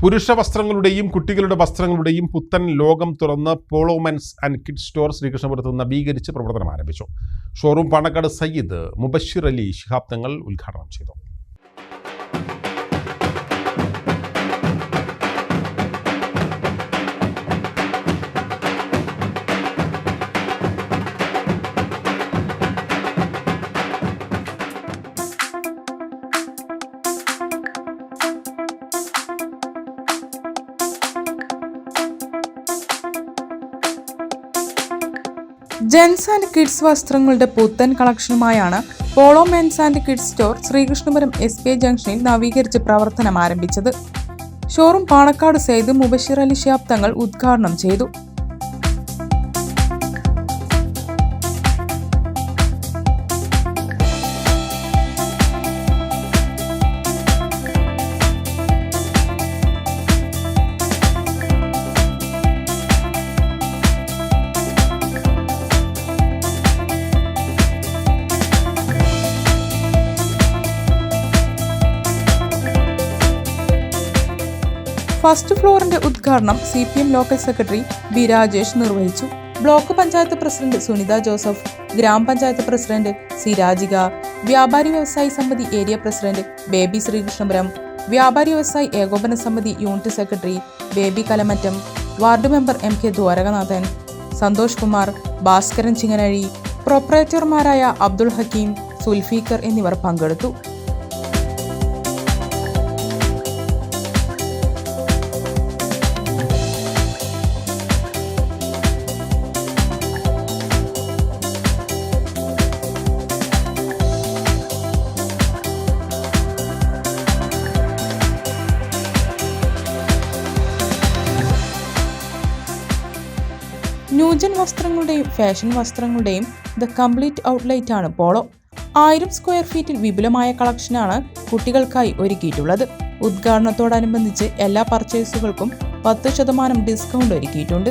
പുരുഷ വസ്ത്രങ്ങളുടെയും കുട്ടികളുടെ വസ്ത്രങ്ങളുടെയും പുത്തൻ ലോകം തുറന്ന് Polo Men's and kid store ശ്രീകൃഷ്ണപുരത്ത് നവീകരിച്ച് പ്രവർത്തനം ആരംഭിച്ചു. ഷോറൂം പാണക്കാട് സയ്യിദ് മുബഷിർ അലി ശിഹാബ് തങ്ങൾ ഉദ്ഘാടനം ചെയ്തു. ജെൻസ് ആൻഡ് കിഡ്സ് വസ്ത്രങ്ങളുടെ പുത്തൻ കളക്ഷനുമായാണ് Polo men's and kids store Sreekrishnapuram S P ജംഗ്ഷനിൽ നവീകരിച്ച് പ്രവർത്തനം ആരംഭിച്ചത്. ഷോറൂം പാണക്കാട് സെയ്ദ് മുബഷിർ അലി ശാബ്ദങ്ങൾ ഉദ്ഘാടനം ചെയ്തു. ഫസ്റ്റ് ഫ്ലോറിന്റെ ഉദ്ഘാടനം C P M local secretary B Rajesh നിർവഹിച്ചു. ബ്ലോക്ക് പഞ്ചായത്ത് പ്രസിഡന്റ് സുനിത ജോസഫ് ഗ്രാമപഞ്ചായത്ത് പ്രസിഡന്റ് സി രാജിക വ്യാപാരി വ്യവസായി സമിതി ഏരിയ പ്രസിഡന്റ് ബേബി ശ്രീകൃഷ്ണപുരം വ്യാപാരി വ്യവസായി ഏകോപന സമിതി unit secretary Baby Kalamattom ward member M K Dwarakanathan Santhosh Kumar Bhaskaran ചിങ്ങനഴി പ്രൊപ്പറേറ്റർമാരായ അബ്ദുൾ ഹക്കീം സുൽഫീക്കർ എന്നിവർ പങ്കെടുത്തു. ന്യൂജൻ വസ്ത്രങ്ങളുടെയും ഫാഷൻ വസ്ത്രങ്ങളുടെയും ദ കംപ്ലീറ്റ് ഔട്ട്ലെറ്റ് ആണ് പോളോ. ആയിരം സ്ക്വയർ ഫീറ്റിൽ വിപുലമായ കളക്ഷനാണ് കുട്ടികൾക്കായി ഒരുക്കിയിട്ടുള്ളത്. ഉദ്ഘാടനത്തോടനുബന്ധിച്ച് എല്ലാ പർച്ചേസുകൾക്കും പത്ത് ശതമാനം ഡിസ്കൗണ്ട് ഒരുക്കിയിട്ടുണ്ട്.